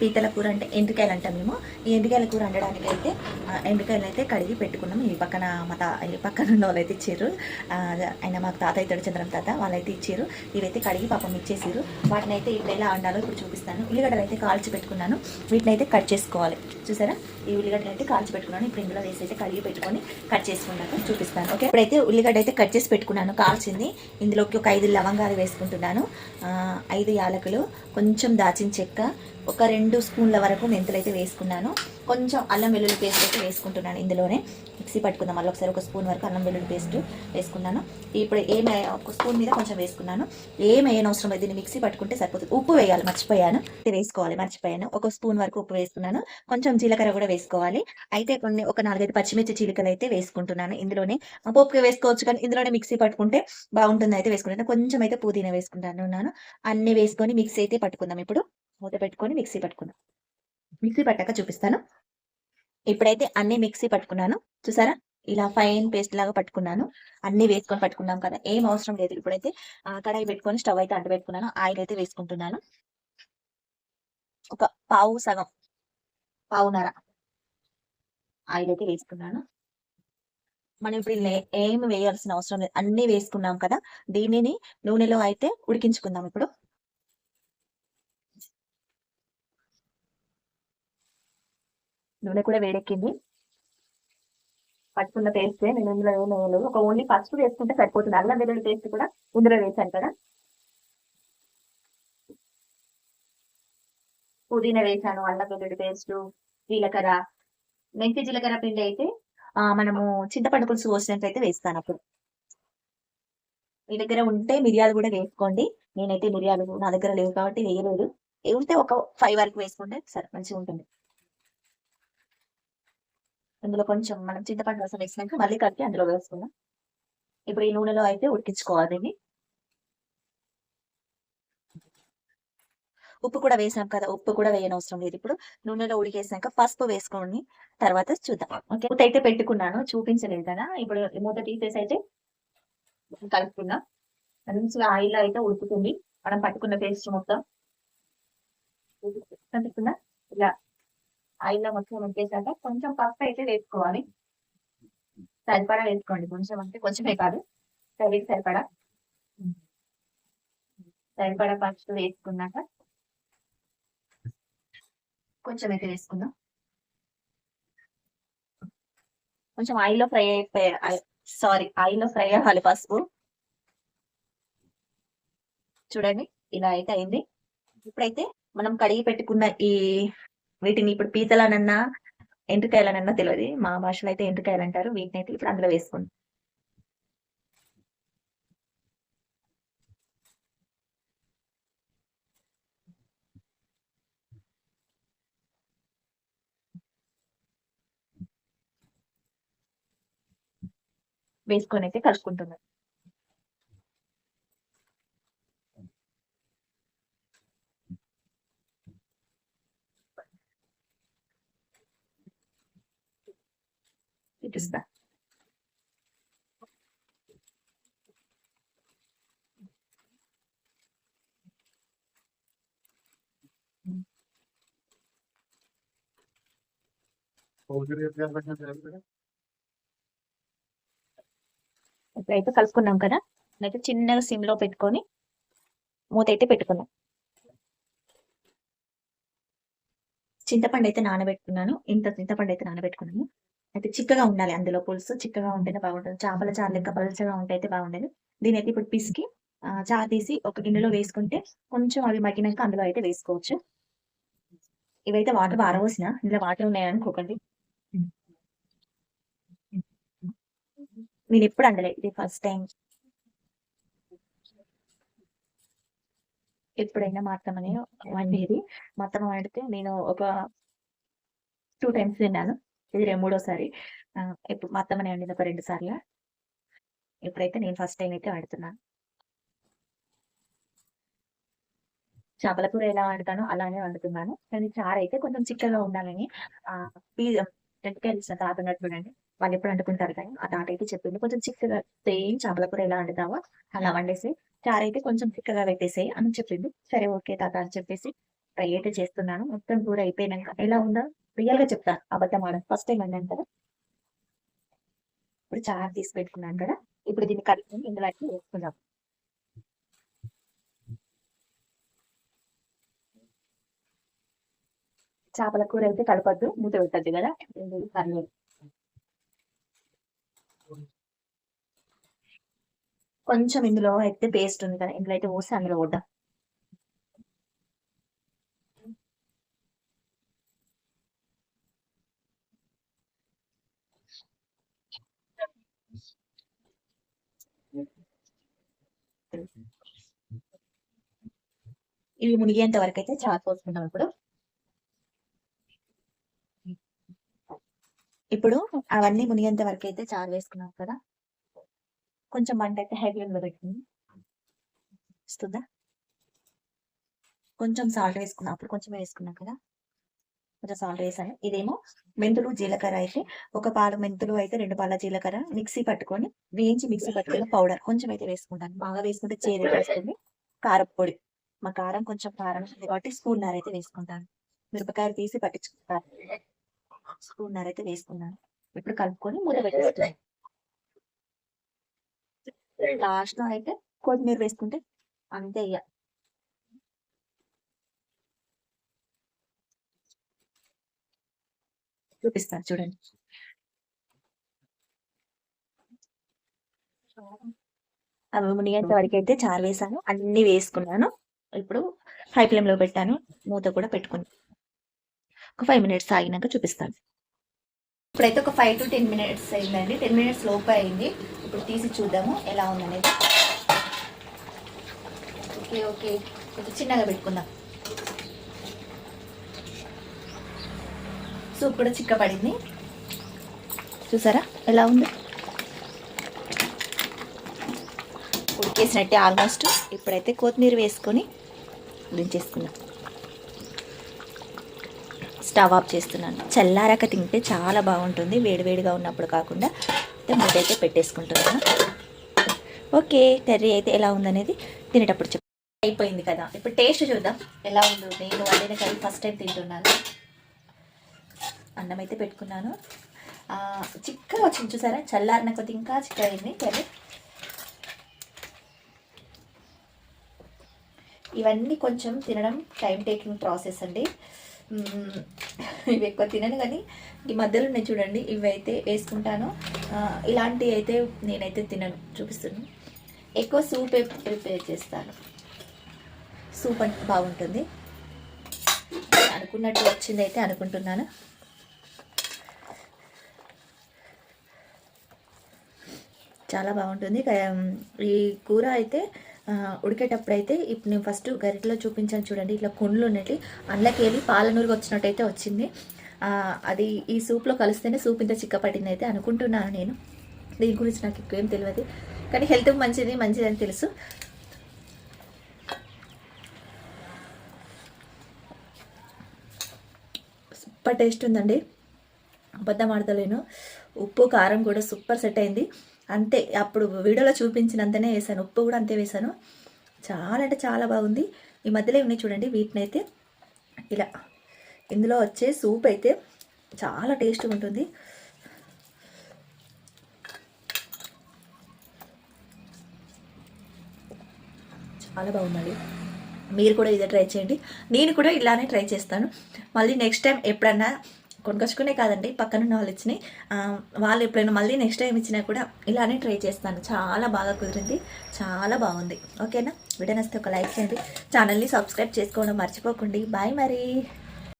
పీతల కూర అంటే ఎండ్రికాయలు అంటాం మేము. ఈ ఎండ్రికాయల కూర వండడానికి అయితే ఎండ్రికాయలు అయితే కడిగి పెట్టుకున్నాం. ఈ పక్కన మా తా ఈ పక్కన ఉన్న వాళ్ళు అయితే ఇచ్చారు ఆయన మాకు తాత అవుతాడు చంద్రం తాత వాళ్ళైతే ఇచ్చారు. ఇవైతే కడిగి పాపం ఇచ్చేసారు. వాటిని అయితే ఇప్పుడు ఎలా వండాలో ఇప్పుడు చూపిస్తాను. ఉల్లిగడ్డలు అయితే కాల్చి పెట్టుకున్నాను. వీటిని అయితే కట్ చేసుకోవాలి. చూసారా? ఈ ఉల్లిగడ్డలు అయితే కాల్చి పెట్టుకున్నాను. ఇప్పుడు ఇందులో వేసి అయితే కడిగి పెట్టుకొని కట్ చేసుకున్నాక చూపిస్తాను. ఓకే? ఇప్పుడైతే ఉల్లిగడ్డ అయితే కట్ చేసి పెట్టుకున్నాను. కాల్చింది. ఇందులోకి ఒక ఐదు లవంగాలు వేసుకుంటున్నాను. ఐదు యాలకులు కొంచెం దాచిన చెక్క ఒక రెండు స్పూన్ల వరకు మెంతులు అయితే వేసుకున్నాను. కొంచెం అల్లం వెల్లుల్లి పేస్ట్ అయితే వేసుకుంటున్నాను ఇందులోనే. మిక్సీ పట్టుకుందాం. మళ్ళీ ఒకసారి ఒక స్పూన్ వరకు అల్లం వెల్లుల్లి పేస్ట్ వేసుకున్నాను. ఇప్పుడు ఏమే ఒక స్పూన్ మీద కొంచెం వేసుకున్నాను. ఏం అవసరం లేదు. దీన్ని మిక్సీ పట్టుకుంటే సరిపోతుంది. ఉప్పు వేయాలి. మర్చిపోయాను. ఇది వేసుకోవాలి. మర్చిపోయాను. ఒక స్పూన్ వరకు ఉప్పు వేసుకున్నాను. కొంచెం జీలకర్ర కూడా వేసుకోవాలి. అయితే కొన్ని ఒక నాలుగైదు పచ్చిమిర్చి చీలికలు అయితే వేసుకుంటున్నాను ఇందులోనే. ఆ పోపుకి వేసుకోవచ్చు కానీ ఇందులోనే మిక్సీ పట్టుకుంటే బాగుంటుంది. అయితే వేసుకుంటాను. కొంచెం అయితే పుదీనా వేసుకుంటాను ఉన్నాను అన్ని వేసుకొని మిక్సీ అయితే పట్టుకుందాం ఇప్పుడు. మూత పెట్టుకొని మిక్సీ పట్టుకుందాం. మిక్సీ పట్టాక చూపిస్తాను. ఇప్పుడైతే అన్ని మిక్సీ పట్టుకున్నాను. చూసారా? ఇలా ఫైన్ పేస్ట్ లాగా పట్టుకున్నాను. అన్ని వేసుకొని పట్టుకున్నాం కదా. ఏం అవసరం లేదు. ఇప్పుడైతే ఆ, కడాయి పెట్టుకొని స్టవ్ అయితే అంట పెట్టుకున్నాను ఆయిల్ అయితే వేసుకుంటున్నాను. ఒక పావు సగం పావున్నర ఆయిల్ అయితే వేసుకున్నాను. మనం ఇప్పుడు ఏమి ఏం వేయాల్సిన అవసరం లేదు. అన్ని వేసుకున్నాం కదా. దీనిని నూనెలో అయితే ఉడికించుకుందాం ఇప్పుడు. నూనె కూడా వేడెక్కింది. పట్టుకున్న పేస్ట్ నేను ఇందులో ఏం వేయలేదు. ఒక ఓన్లీ పసుపు వేసుకుంటే సరిపోతుంది. అల్లం వెల్లుల్లి పేస్ట్ కూడా ఇందులో వేసాను కదా. పుదీనా వేసాను అల్లం వెల్లుల్లి పేస్ట్ జీలకర్ర మెంతి జీలకర్ర పిండి అయితే మనము చింతపండు పులుసు పోసినట్లయితే వేస్తాను అప్పుడు. మీ దగ్గర ఉంటే మిరియాలు కూడా వేసుకోండి. నేనైతే మిరియాలు నా దగ్గర లేవు కాబట్టి వేయలేదు. ఉంటే ఒక ఫైవ్ వరకు వేసుకుంటే సరే మంచిగా ఉంటుంది. అందులో కొంచెం మనం చింతపండు రసం వేసినాక మళ్ళీ కలిపి అందులో వేసుకుందాం. ఇప్పుడు ఈ నూనెలో అయితే ఉడికించుకోవాలి దీన్ని. ఉప్పు కూడా వేసాం కదా ఉప్పు కూడా వేయనవసరం లేదు. ఇప్పుడు నూనెలో ఉడికేసాక పసుపు వేసుకోండి తర్వాత చూద్దాం. ఓకే మూత అయితే పెట్టుకున్నాను చూపించలేదు కదా. ఇప్పుడు మూత తీసేసి అయితే కలుపుకుందాం. మంచిగా ఆయిల్ అయితే ఉడుకుతుంది. మనం పట్టుకున్న పేస్ట్ మొత్తం. కలుపుకున్నా ఇలా ఆయిల్లో మొత్తం ఉడికేసాక కొంచెం పసుపు అయితే వేసుకోవాలి. సరిపడా వేసుకోండి. కొంచెం అంటే కొంచెమే కాదు. కర్రీకి సరిపడా. సరిపడా పసుపు వేసుకున్నాక కొంచెం అయితే వేసుకుందాం. కొంచెం ఆయిల్లో ఫ్రై అయిపోయి సారీ ఆయిల్లో ఫ్రై అవ్వాలి పసుపు. చూడండి ఇలా అయితే అయింది. ఇప్పుడైతే మనం కడిగి పెట్టుకున్న ఈ వీటిని ఇప్పుడు పీతలనన్నా అనన్నా తెలియదు మా భాషలో అయితే ఎండ్రికాయలు అంటారు. వీటిని అయితే ఇప్పుడు అందులో వేసుకుంటాం. వేసుకొని అయితే కలుసుకుంటున్నాను చూపిస్తా ఇప్పుడైతే కలుపుకున్నాం కదా? అయితే చిన్నగా సిమ్లో పెట్టుకొని మూత అయితే పెట్టుకున్నాం. చింతపండు అయితే నానబెట్టుకున్నాను. ఇంత చింతపండు అయితే నానబెట్టుకున్నాను. అయితే చిక్కగా ఉండాలి అందులో పులుసు. చిక్కగా ఉంటేనే బాగుంటుంది. చేపల చారు లెక్క పలుచగా ఉంటే అయితే బాగుండేది. దీని అయితే ఇప్పుడు పిసికి ఆ, చారు తీసి ఒక గిన్నెలో వేసుకుంటే కొంచెం అవి మగ్గినాక అందులో అయితే వేసుకోవచ్చు. ఇవైతే వాటర్ పారవోసిన ఇందులో వాటర్ ఉన్నాయని అనుకోకండి నేను ఎప్పుడు అండలే. ఇది ఫస్ట్ టైం ఎప్పుడైనా మా అత్తమ్మని వండేది. మా అత్తమ్మ వండితే నేను ఒక టూ టైమ్స్ తిన్నాను. ఇది రెండు మూడోసారి ఇప్పుడు మా అత్తమ్మని వండింది ఒక రెండు సార్లు. ఇప్పుడైతే నేను ఫస్ట్ టైం అయితే వాడుతున్నాను చేపల కూర ఎలా వండుతానో అలానే వండుతున్నాను. కానీ చారు అయితే కొంచెం చిక్కగా ఉండాలని ఆ ఇచ్చిన తాత ఉన్నట్టు చూడండి. వాళ్ళు ఎప్పుడు వండుకుంటారు కానీ ఆ తాత అయితే చెప్పింది కొంచెం చిక్కగా సేమ్ చేపల కూర ఎలా వండుతావో అలా వండేసి చారు అయితే కొంచెం చిక్కగా పెట్టేసేయి అని చెప్పింది సరే ఓకే తాత అని చెప్పేసి ఫ్రై అయితే చేస్తున్నాను. మొత్తం కూర అయిపోయినాక ఎలా ఉందో రియల్గా చెప్తాను. అబద్ధం ఆడదు ఫస్ట్ టైం అన్నాను కదా? ఇప్పుడు చారు తీసి పెట్టుకున్నాను కదా? ఇప్పుడు దీన్ని కలుపుకొని ఇందులో అయితే వేసుకుందాం చేపల కూర అయితే కలపద్దు మూత పెట్టద్దు కదా? కర్రీ కొంచెం ఇందులో అయితే పేస్ట్ ఉంది కదా? ఇందులో అయితే పోసి అందులో కొద్దాం ఇవి మునిగేంత వరకు అయితే చారు పోసుకుందాం ఇప్పుడు. ఇప్పుడు అవన్నీ మునిగేంత వరకు అయితే చారు వేసుకున్నాం కదా. కొంచెం మంట అయితే హై ఫ్లేమ్ పెట్టింది వస్తుందా? కొంచెం సాల్ట్ వేసుకున్నాం. అప్పుడు కొంచెం వేసుకున్నాం కదా. కొంచెం సాల్ట్ వేసాను. ఇదేమో మెంతులు జీలకర్ర అయితే ఒక పాలు మెంతులు అయితే రెండు పాల జీలకర్ర మిక్సీ పట్టుకొని వేయించి మిక్సీ పట్టుకున్న పౌడర్ కొంచెం అయితే వేసుకుంటాను. బాగా వేసుకుంటే చేదు వేస్తుంది. కారపొడి. మా కారం కొంచెం కారం ఉంది కాబట్టి స్పూన్ నర అయితే వేసుకుంటాను. మిరపకాయలు తీసి పట్టించుకుంటాను. స్పూన్ నర అయితే వేసుకున్నాను. ఇప్పుడు కలుపుకొని మూత పెట్టేస్తాను లాస్ట్లో అయితే కొత్తిమీర వేసుకుంటే అంతే ఇక చూపిస్తాను చూడండి. అవి మునిగేంత వరకు అయితే చారు వేసాను. అన్ని వేసుకున్నాను. ఇప్పుడు హై ఫ్లేమ్లో పెట్టాను. మూత కూడా పెట్టుకుని ఒక ఫైవ్ మినిట్స్ ఆగినాక చూపిస్తాను. ఇప్పుడైతే ఒక ఫైవ్ టు టెన్ మినిట్స్ అయిందండి. టెన్ మినిట్స్ లోపు అయింది. ఇప్పుడు తీసి చూద్దాము ఎలా ఉందనేది. Okay okay. కొంచెం చిన్నగా పెట్టుకుందాం. సూప్ కూడా చిక్కపడింది చూసారా? ఎలా ఉంది? ఉడికేసినట్టే ఆల్మోస్ట్. ఇప్పుడైతే కొత్తిమీర వేసుకొని దించేసుకుందాం స్టవ్ ఆఫ్ చేస్తున్నాను. చల్లారాక తింటే చాలా బాగుంటుంది. వేడివేడిగా ఉన్నప్పుడు కాకుండా ముద్ద అయితే పెట్టేసుకుంటున్నాను. ఓకే కర్రీ అయితే ఎలా ఉందనేది తినేటప్పుడు చెప్. అయిపోయింది కదా. ఇప్పుడు టేస్ట్ చూద్దాం. ఎలా ఉందో. నేను వండిన కర్రీ ఫస్ట్ టైం తింటున్నాను. అన్నం అయితే పెట్టుకున్నాను. చిక్కగా వచ్చింది చూసారా? చల్లారిన కొద్ది ఇంకా చిక్కగా అయింది కర్రీ. ఇవన్నీ కొంచెం తినడం టైం టేకింగ్ ప్రాసెస్ అండి. ఇవి ఎక్కువ తినను కానీ ఈ మధ్యలో నేను చూడండి ఇవి అయితే వేసుకుంటాను ఇలాంటివి అయితే నేనైతే తినను చూపిస్తున్నాను. ఎక్కువ సూప్ ప్రిపేర్ చేస్తాను. సూప్ అంటే బాగుంటుంది. అనుకున్నట్టు వచ్చింది అయితే అనుకుంటున్నాను. చాలా బాగుంటుంది. ఈ కూర అయితే ఉడికేటప్పుడైతే ఇప్పుడు నేను ఫస్ట్ గరిటలో చూపించాను చూడండి ఇట్లా కొండ్లు ఉన్నట్టు. అందులోకి వెళ్ళి పాలనూరుగా నూరుగా వచ్చినట్టయితే వచ్చింది. అది ఈ సూప్లో కలిస్తేనే సూప్ ఇంత చిక్కపడింది అయితే అనుకుంటున్నాను నేను. దీని గురించి నాకు ఎక్కువ ఏం తెలియదు. కానీ హెల్త్ మంచిది మంచిది అని తెలుసు. సూపర్ టేస్ట్ ఉందండి. అబద్ధం ఆడతలేను. ఉప్పు కారం కూడా సూపర్ సెట్ అయింది. అంతే అప్పుడు వీడియోలో చూపించినంతనే వేసాను ఉప్పు కూడా అంతే వేసాను చాలా అంటే చాలా బాగుంది. ఈ మధ్యలో ఉన్నాయి చూడండి వీటిని అయితే ఇలా ఇందులో వచ్చే సూప్ అయితే చాలా టేస్ట్గా ఉంటుంది. చాలా బాగుందండి. మీరు కూడా ఇదే ట్రై చేయండి. నేను కూడా ఇలానే ట్రై చేస్తాను. మళ్ళీ నెక్స్ట్ టైం ఎప్పుడన్నా కొనుకొచ్చుకునే కాదండి పక్కన వాళ్ళు ఇచ్చినాయి వాళ్ళు ఎప్పుడైనా మళ్ళీ నెక్స్ట్ టైం ఇచ్చినా కూడా ఇలానే ట్రై చేస్తాను. చాలా బాగా కుదిరింది చాలా బాగుంది. ఓకేనా వీడియో నస్తే ఒక లైక్ చేయండి. ఛానల్ని సబ్స్క్రైబ్ చేసుకోవడం మర్చిపోకండి. బాయ్ మరి.